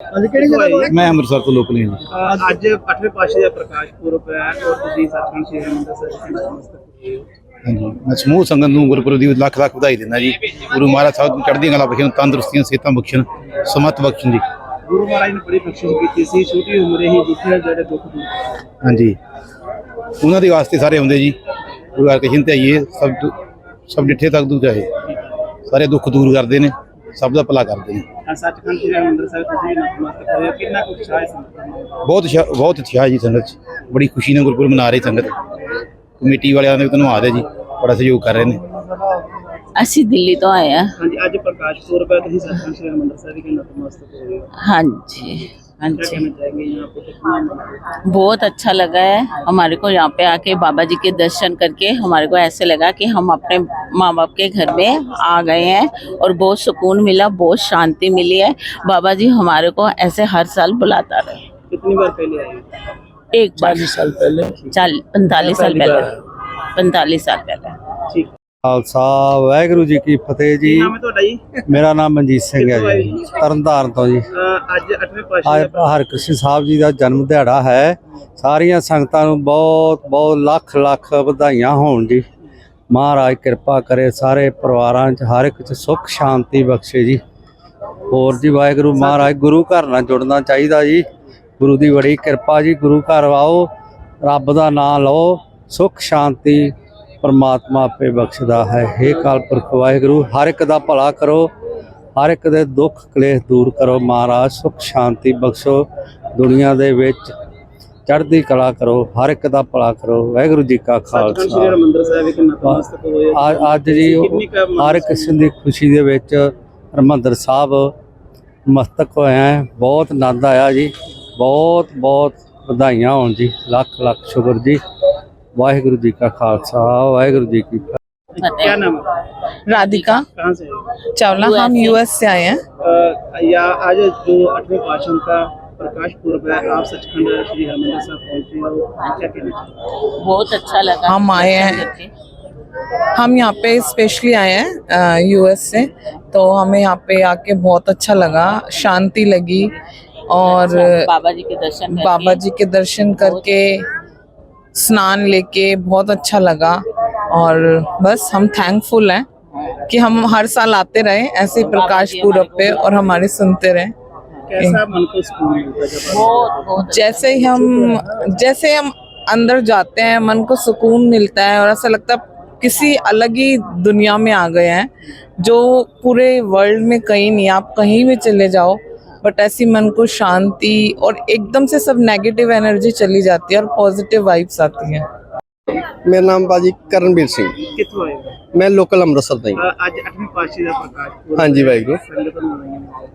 ਹਾਂਜੀ ਕਿਹੜੀ ਜਗ੍ਹਾ ਤੋਂ ਮੈਂ ਅੰਮ੍ਰਿਤਸਰ ਤੋਂ ਲੋਕਲ ਹਾਂ ਜੀ। ਅਹ ਅੱਜ 8ਵੇਂ ਪਾਸ਼ੇ ਦਾ ਪ੍ਰਕਾਸ਼ ਪੁਰਬ ਹੈ ਔਰ ਤੁਸੀਂ ਸਤਿਗੁਰੂ ਸ਼੍ਰੀ ਹਰਿਮੰਦਰ ਸਾਹਿਬ ਦੇ ਹੋ। ਹਾਂਜੀ। ਮੈਂ ਸਮੂਹ ਸੰਗਤ ਨੂੰ ਗੁਰਪੁਰਬ ਦੀ ਲੱਖ ਲੱਖ ਵਧਾਈ ਦਿੰਦਾ ਜੀ। ਗੁਰੂ ਮਹਾਰਾਜ ਸਾਹਿਬ ਨੂੰ ਚੜ੍ਹਦੀਆਂ ਕਲਾ ਬਖਸ਼ਣ ਤੰਦਰੁਸਤੀਆਂ ਸਿਹਤਾਂ ਬਖਸ਼ਣ ਸਮਤ ਬਖਸ਼ਣ ਜੀ। ਗੁਰੂ ਮਹਾਰਾਜ ਨੇ ਬੜੀ ਬਖਸ਼ਿਸ਼ ਕੀਤੀ ਸੀ ਛੋਟੀ ਉਮਰੇ ਹੀ ਜਿੱਥੇ ਜਿਹੜੇ ਦੁੱਖ ਦੂਰ ਹਾਂਜੀ। ਉਹਨਾਂ ਦੇ ਵਾਸਤੇ ਸਾਰੇ ਆਉਂਦੇ ਜੀ। ਗੁਰੂ ਹਰਕ੍ਰਿਸ਼ਨ ਤੇ ਆਈਏ ਸਭ ਦੁ- ਸਭ ਡਿੱਠੇ ਤੱਕ ਦੂ ਚਾਹੇ ਸਾਰੇ ਦੁੱਖ ਦੂਰ ਕਰਦੇ ਨੇ। ਸਭ ਦਾ ਭਲਾ ਕਰਦੇ ਨੇ। ਅਹ ਸੱਚਖੰਡ ਸ਼੍ਰੀ ਹਰਿਮੰਦਰ ਸਾਹਿਬ ਤੁਸੀਂ ਵੀ ਨਤਮਸਤਕ ਹੋਏ ਹੋ ਕਿੰਨਾ ਕੁ ਉਤਸ਼ਾਹ ਹੈ ਸੰਗਤਾਂ ਦਾ? ਬਹੁਤ ਬਹੁਤ ਉਤਸ਼ਾਹ ਜੀ ਸੰਗਤ 'ਚ। ਬੜੀ ਖੁਸ਼ੀ ਨਾਲ ਗੁਰਪੁਰਬ ਮਨਾ ਰਹੀ ਸੰਗਤ। ਕਮੇਟੀ ਵਾਲਿਆਂ ਦਾ ਵੀ ਧੰਨਵਾਦ ਹੈ ਜੀ। ਬੜਾ ਸਹਿਯੋਗ ਕਰ ਰਹੇ ਨੇ। ਅਸੀਂ ਦਿੱਲੀ ਤੋਂ ਆਏ ਹਾਂ ਹਾਂਜੀ ਅੱਜ ਪ੍ਰਕਾਸ਼ ਪੁਰਬ ਹੈ ਤੁਸੀਂ ਸੱਚਖੰਡ ਸ਼੍ਰੀ ਹਰਿਮੰਦਰ ਸਾਹਿਬ ਦੇ ਨਤਮਸਤਕ ਹੋਏ ਹੋ ਹਾਂਜੀ हाँ क्या जी कहना चाहेंगे यहाँ पे कितना बहुत अच्छा लगा है हमारे को यहाँ पे आके बाबा जी के दर्शन करके हमारे को ऐसे लगा कि हम अपने माँ बाप के घर में आ गए हैं और बहुत सुकून मिला बहुत शांति मिली है बाबा जी हमारे को ऐसे हर साल बुलाता रहे कितनी बार पहले आए हो? एक बार साल पहले चाल पैंतालीस साल पहले पैंतालीस साल पहले ठीक ਖਾਲਸਾ ਵਾਹਿਗੁਰੂ ਜੀ ਕੀ ਫਤਿਹ ਜੀ। ਕੀ ਨਾਮ ਹੈ ਤੁਹਾਡਾ ਜੀ? ਮੇਰਾ ਨਾਮ ਮਨਜੀਤ ਸਿੰਘ ਹੈ ਜੀ। ਤਰਨਤਾਰਨ ਤੋਂ ਜੀ। ਅੱਜ 8ਵੇਂ ਪਾਸ਼ੇ ਅੱਜ ਹਰਕ੍ਰਿਸ਼ਨ ਸਾਹਿਬ ਜੀ ਦਾ ਜਨਮ ਦਿਹਾੜਾ ਹੈ। ਸਾਰੀਆਂ ਸੰਗਤਾਂ ਨੂੰ ਬਹੁਤ ਬਹੁਤ ਲੱਖ ਲੱਖ ਵਧਾਈਆਂ ਹੋਣ ਜੀ। ਮਹਾਰਾਜ ਕਿਰਪਾ ਕਰੇ ਸਾਰੇ ਪਰਿਵਾਰਾਂ 'ਚ ਹਰ ਇੱਕ 'ਚ ਸੁੱਖ ਸ਼ਾਂਤੀ ਬਖਸ਼ੇ ਜੀ। ਹੋਰ ਜੀ ਵਾਹਿਗੁਰੂ ਮਹਾਰਾਜ ਗੁਰੂ ਘਰ ਨਾਲ ਜੁੜਨਾ ਚਾਹੀਦਾ ਜੀ। ਗੁਰੂ ਦੀ ਬੜੀ ਕਿਰਪਾ ਜੀ। ਗੁਰੂ ਘਰ ਆਓ ਰੱਬ ਦਾ ਨਾਮ ਲਓ। ਸੁੱਖ ਸ਼ਾਂਤੀ ਪਰਮਾਤਮਾ ਆਪੇ ਬਖਸ਼ਦਾ ਹੈ। ਹੇ ਕਾਲ ਪੁਰਖ ਵਾਹਿਗੁਰੂ ਹਰ ਇੱਕ ਦਾ ਭਲਾ ਕਰੋ ਹਰ ਇੱਕ ਦੇ ਦੁੱਖ ਕਲੇਸ਼ ਦੂਰ ਕਰੋ। ਮਹਾਰਾਜ ਸੁਖ ਸ਼ਾਂਤੀ ਬਖਸ਼ੋ। ਦੁਨੀਆ ਦੇ ਵਿੱਚ ਚੜ੍ਹਦੀ ਕਲਾ ਕਰੋ ਹਰ ਇੱਕ ਦਾ ਭਲਾ ਕਰੋ। ਵਾਹਿਗੁਰੂ ਜੀ ਕਾ ਖਾਲਸਾ। ਅੱਜ- ਜੀ ਹਰ ਕਿਸਮ ਦੀ ਖੁਸ਼ੀ ਦੇ ਵਿੱਚ ਹਰਿਮੰਦਰ ਸਾਹਿਬ ਮਸਤਕ ਹੋਏ ਹੈ। ਬਹੁਤ ਆਨੰਦ ਆਇਆ ਜੀ। ਬਹੁਤ ਬਹੁਤ ਵਧਾਈਆਂ ਹੋਣ ਜੀ। ਲੱਖ ਲੱਖ ਸ਼ੁਕਰ ਜੀ। ਵਾਹਿਗੁਰੂ ਜੀ ਕਾ ਖਾਲਸਾ ਵਾਹਿਗੁਰੂ ਜੀ ਕੀ ਫਤਿਹ क्या नाम है राधिका कहाँ से है चावला हम यूएस से आए हैं अह, या आज जो आठवें पाशन का प्रकाश पूर्व है आप सचखंड श्री हरिमंदर साहब पहुंचे हो क्या कहना चाहिए बहुत अच्छा लगा हम आए हैं हम यहाँ पे स्पेशली आए हैं यूएस से तो हमें यहाँ पे आके बहुत अच्छा लगा शांति लगी और बाबा जी के दर्शन करके बाबा जी के दर्शन करके स्नान लेके बहुत अच्छा लगा और बस हम थैंकफुल हैं कि हम हर साल आते रहे ऐसे ही प्रकाश पूरब पे और हमारे सुनते रहे। कैसा मन को सुकून मिलता है जब आप- बहुत बहुत जैसे ही हम जैसे हम अंदर जाते हैं मन को सुकून मिलता है और ऐसा लगता है किसी अलग ही दुनिया में आ गए हैं जो पूरे वर्ल्ड में कहीं नहीं आप कहीं भी चले जाओ बट ऐसी मन को शांति और एकदम से सब नेगेटिव एनर्जी चली जाती है और पॉजिटिव वाइब्स आती हैं ਮੇਰਾ ਨਾਮ ਬਾਜੀ ਕਰਨਵੀਰ ਸਿੰਘ कितों आए हो? ਮੈਂ ਲੋਕਲ ਅੰਮ੍ਰਿਤਸਰ ਦਾ ਹੀ ਅਹ, ਅੱਜ 8ਵੇਂ ਪਾਸ਼ੇ ਦਾ ਪ੍ਰਕਾਸ਼ ਪੁਰਬ ਹਾਂਜੀ, ਹੈ। ਵਾਹਿਗੁਰੂ। ਸੰਗਤ ਨੂੰ ਵਧਾਈਆਂ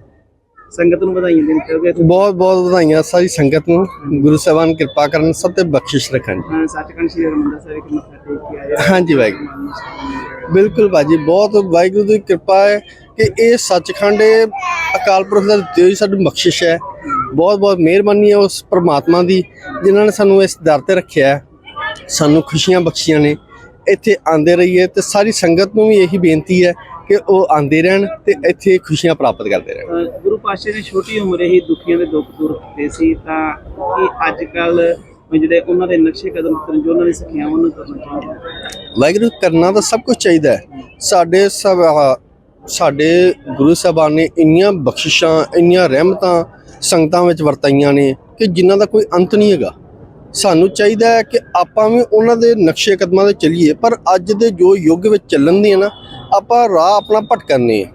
ਸੰਗਤ ਨੂੰ ਵਧਾਈਆਂ ਦੇਣੀ ਚਾਹੋਗੇ ਬਹੁਤ ਬਹੁਤ ਵਧਾਈਆਂ ਸਾਰੀ ਸੰਗਤ ਨੂੰ ਗੁਰੂ ਸਾਹਿਬਾਨ ਕਿਰਪਾ ਕਰਨ ਸਭ ਤੇ ਬਖਸ਼ਿਸ਼ ਰੱਖਣ ਅਹ, ਸੱਚਖੰਡ ਸ਼੍ਰੀ ਹਰਿਮੰਦਰ ਸਾਹਿਬ ਵਿਖੇ ਮੱਥਾ ਟੇਕ ਕੇ ਆਏ ਹੋ। ਹਾਂਜੀ, ਵਾਹਿਗੁਰੂ। ਮਨ ਨੂੰ ਸਕੂਨ ਮਿਲਿਆ। ਬਿਲਕੁਲ ਬਾਜੀ ਬਹੁਤ ਵਾਹਿਗੁਰੂ ਦੀ ਕਿਰਪਾ ਹੈ ਕਿ ਇਹ ਸੱਚਖੰਡ ਇਹ ਅਕਾਲ ਪੁਰਖ ਦਾ ਦਿੱਤੀ ਹੋਈ ਸਾਡੀ ਬਖਸ਼ਿਸ਼ ਹੈ ਬਹੁਤ ਬਹੁਤ ਮਿਹਰਬਾਨੀ ਹੈ ਉਸ ਪ੍ਰਮਾਤਮਾ ਦੀ ਜਿਨ੍ਹਾਂ ਨੇ ਸਾਨੂੰ ਇਸ ਦਰ ਤੇ ਰੱਖਿਆ ਹੈ। ਸਾਨੂੰ ਖੁਸ਼ੀਆਂ ਬਖਸ਼ੀਆਂ ਨੇ। ਇੱਥੇ ਆਂਦੇ ਰਹੀਏ ਤੇ ਸਾਰੀ ਸੰਗਤ ਨੂੰ ਵੀ ਇਹੀ ਬੇਨਤੀ ਹੈ ਕਿ ਉਹ ਆਂਦੇ ਰਹਿਣ ਤੇ ਇੱਥੇ ਖੁਸ਼ੀਆਂ ਪ੍ਰਾਪਤ ਕਰਦੇ ਰਹਿਣ। ਗੁਰੂ ਪਾਤਸ਼ਾਹ ਨੇ ਛੋਟੀ ਉਮਰੇ ਹੀ ਦੁਖੀਆਂ ਦੇ ਦੁੱਖ ਦੂਰ ਕੀਤੇ ਸੀ। ਤਾਂ ਕਿ ਅੱਜ ਕੱਲ ਜਿਹੜੇ ਉਹਨਾਂ ਦੇ ਨਕਸ਼ੇ ਕਦਮ ਤੁਰਨ ਜੋ ਉਹਨਾਂ ਦੀ ਸਿੱਖਿਆਵਾਂ ਨੂੰ ਕਰਨਾ ਚਾਹੀਦਾ ਵਾਹਿਗੁਰੂ ਕਰਨਾ ਤਾਂ ਸਭ ਕੁਝ ਚਾਹੀਦਾ ਹੈ। ਸਾਡੇ ਸਭ ਸਾਡੇ ਗੁਰੂ ਸਾਹਿਬਾਨ ਨੇ ਇੰਨੀਆਂ ਬਖਸ਼ਿਸ਼ਾਂ, ਇੰਨੀਆਂ ਰਹਿਮਤਾਂ ਸੰਗਤਾਂ ਵਿੱਚ ਵਰਤਾਈਆਂ ਨੇ ਕਿ ਜਿਨ੍ਹਾਂ ਦਾ ਕੋਈ ਅੰਤ ਨਹੀਂ ਹੈਗਾ। ਸਾਨੂੰ ਚਾਹੀਦਾ ਹੈ ਕਿ ਆਪਾਂ ਵੀ ਉਹਨਾਂ ਦੇ ਨਕਸ਼ੇ ਕਦਮਾਂ ਤੇ ਚੱਲੀਏ, ਪਰ ਅੱਜ ਦੇ ਜੋ ਯੁੱਗ ਵਿੱਚ ਚੱਲਣ ਦੀ ਹੈ ਨਾ, ਆਪਾਂ ਰਾਹ ਆਪਣਾ ਭਟਕਣੇ ਆ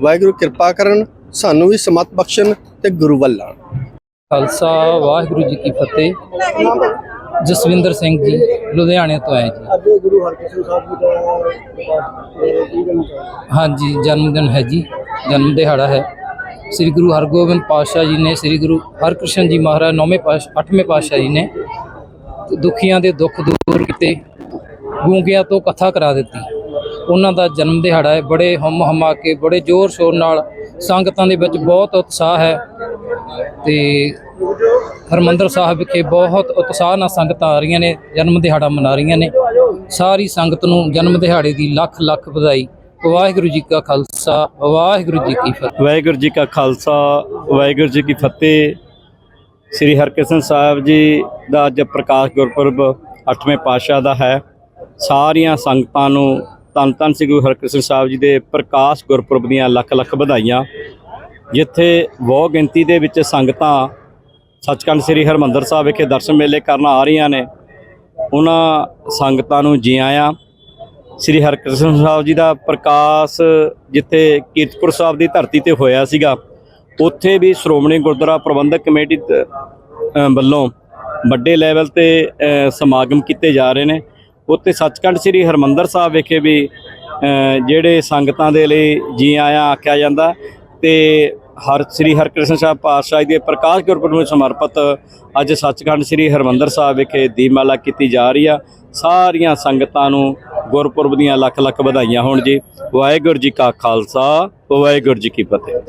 ਵਾਹਿਗੁਰੂ ਕਿਰਪਾ ਕਰਨ, ਸਾਨੂੰ ਵੀ ਸਮਤ ਬਖਸ਼ਣ ਤੇ ਗੁਰੂ ਵੱਲ ਲਾਣ ਖਾਲਸਾ, ਵਾਹਿਗੁਰੂ ਜੀ ਕੀ ਫਤਿਹ। ਜਸਵਿੰਦਰ ਸਿੰਘ ਜੀ ਲੁਧਿਆਣੇ ਤੋਂ ਆਏ ਜੀ। ਅੱਜ ਗੁਰੂ ਹਰਕ੍ਰਿਸ਼ਨ ਸਾਹਿਬ ਜੀ ਦਾ ਹਾਂਜੀ ਜਨਮ ਦਿਨ ਹੈ ਜੀ। ਜਨਮ ਦਿਹਾੜਾ ਹੈ। ਸ੍ਰੀ ਗੁਰੂ ਹਰਗੋਬਿੰਦ ਪਾਤਸ਼ਾਹ ਜੀ ਨੇ ਸ੍ਰੀ ਗੁਰੂ ਹਰਕ੍ਰਿਸ਼ਨ ਜੀ ਮਹਾਰਾਜ ਨੌਵੇਂ ਪਾਤਸ਼ਾਹ ਅੱਠਵੇਂ ਪਾਤਸ਼ਾਹ ਜੀ ਨੇ ਦੁਖੀਆਂ ਦੇ ਦੁੱਖ ਦੂਰ ਕੀਤੇ ਗੂੰਗਿਆਂ ਤੋਂ ਕਥਾ ਕਰਾ ਦਿੱਤੀ। ਉਹਨਾਂ ਦਾ ਜਨਮ ਦਿਹਾੜਾ ਹੈ। ਬੜੇ ਹਮ ਹਮਾ ਕੇ ਬੜੇ ਜ਼ੋਰ ਸ਼ੋਰ ਨਾਲ ਸੰਗਤਾਂ ਦੇ ਵਿੱਚ ਬਹੁਤ ਉਤਸ਼ਾਹ ਹੈ। ਤੇ ਹਰਮੰਦਰ ਸਾਹਿਬ ਵਿਖੇ ਬਹੁਤ ਉਤਸ਼ਾਹ ਨਾਲ ਸੰਗਤਾਂ ਆ ਰਹੀਆਂ ਨੇ, ਜਨਮ ਦਿਹਾੜਾ ਮਨਾ ਰਹੀਆਂ ਨੇ। ਸਾਰੀ ਸੰਗਤ ਨੂੰ ਜਨਮ ਦਿਹਾੜੇ ਦੀ ਲੱਖ ਲੱਖ ਵਧਾਈ। ਵਾਹਿਗੁਰੂ ਜੀ ਕਾ ਖਾਲਸਾ, ਵਾਹਿਗੁਰੂ ਜੀ ਕੀ ਫਤਿਹ। ਵਾਹਿਗੁਰੂ ਜੀ ਕਾ ਖਾਲਸਾ, ਵਾਹਿਗੁਰੂ ਜੀ ਕੀ ਫਤਿਹ। ਸ੍ਰੀ ਹਰਕ੍ਰਿਸ਼ਨ ਸਾਹਿਬ ਜੀ ਦਾ ਅੱਜ ਪ੍ਰਕਾਸ਼ ਗੁਰਪੁਰਬ 8ਵੇਂ ਪਾਤਸ਼ਾਹ ਦਾ ਹੈ। ਸਾਰੀਆਂ ਸੰਗਤਾਂ ਨੂੰ ਧੰਨ ਧੰਨ ਸ੍ਰੀ ਗੁਰੂ ਹਰਕ੍ਰਿਸ਼ਨ ਸਾਹਿਬ ਜੀ ਦੇ ਪ੍ਰਕਾਸ਼ ਗੁਰਪੁਰਬ ਦੀਆਂ ਲੱਖ ਲੱਖ ਵਧਾਈਆਂ। ਜਿੱਥੇ ਬਹੁ ਗਿਣਤੀ ਦੇ ਵਿੱਚ ਸੰਗਤਾਂ ਸੱਚਖੰਡ ਸ੍ਰੀ ਹਰਮੰਦਰ ਸਾਹਿਬ ਵਿਖੇ ਦਰਸ਼ਨ ਮੇਲੇ ਕਰਨ ਆ ਰਹੀਆਂ ਨੇ। ਉਹਨਾਂ ਸੰਗਤਾਂ ਨੂੰ ਜੀ ਆਇਆਂ। ਸ੍ਰੀ ਹਰਕ੍ਰਿਸ਼ਨ ਸਾਹਿਬ ਜੀ ਦਾ ਪ੍ਰਕਾਸ਼ ਜਿੱਥੇ ਕੀਰਤਪੁਰ ਸਾਹਿਬ ਦੀ ਧਰਤੀ ਤੇ ਹੋਇਆ ਸੀਗਾ, ਉੱਥੇ ਵੀ ਸ਼੍ਰੋਮਣੀ ਗੁਰਦੁਆਰਾ ਪ੍ਰਬੰਧਕ ਕਮੇਟੀ ਵੱਲੋਂ ਵੱਡੇ ਲੈਵਲ ਤੇ ਸਮਾਗਮ ਕੀਤੇ ਜਾ ਰਹੇ ਨੇ। ਉੱਥੇ ਸੱਚਖੰਡ ਸ੍ਰੀ ਹਰਮੰਦਰ ਸਾਹਿਬ ਵਿਖੇ ਵੀ ਜਿਹੜੇ ਸੰਗਤਾਂ ਦੇ ਲਈ ਜੀ ਆਇਆਂ ਆਖਿਆ ਜਾਂਦਾ ਤੇ ਹਰ ਸ੍ਰੀ ਹਰਕ੍ਰਿਸ਼ਨ ਸਾਹਿਬ ਪਾਤਸ਼ਾਹ ਜੀ ਦੇ ਪ੍ਰਕਾਸ਼ ਗੁਰਪੁਰਬ ਨੂੰ ਸਮਰਪਿਤ ਅੱਜ ਸੱਚਖੰਡ ਸ੍ਰੀ ਹਰਮੰਦਰ ਸਾਹਿਬ ਵਿਖੇ ਦੀਪਮਾਲਾ ਕੀਤੀ ਜਾ ਰਹੀ ਆ। ਸਾਰੀਆਂ ਸੰਗਤਾਂ ਨੂੰ ਗੁਰਪੁਰਬ ਦੀਆਂ ਲੱਖ ਲੱਖ ਵਧਾਈਆਂ ਹੋਣ ਜੀ। ਵਾਹਿਗੁਰੂ ਜੀ ਕਾ ਖਾਲਸਾ, ਵਾਹਿਗੁਰੂ ਜੀ ਕੀ ਫਤਿਹ।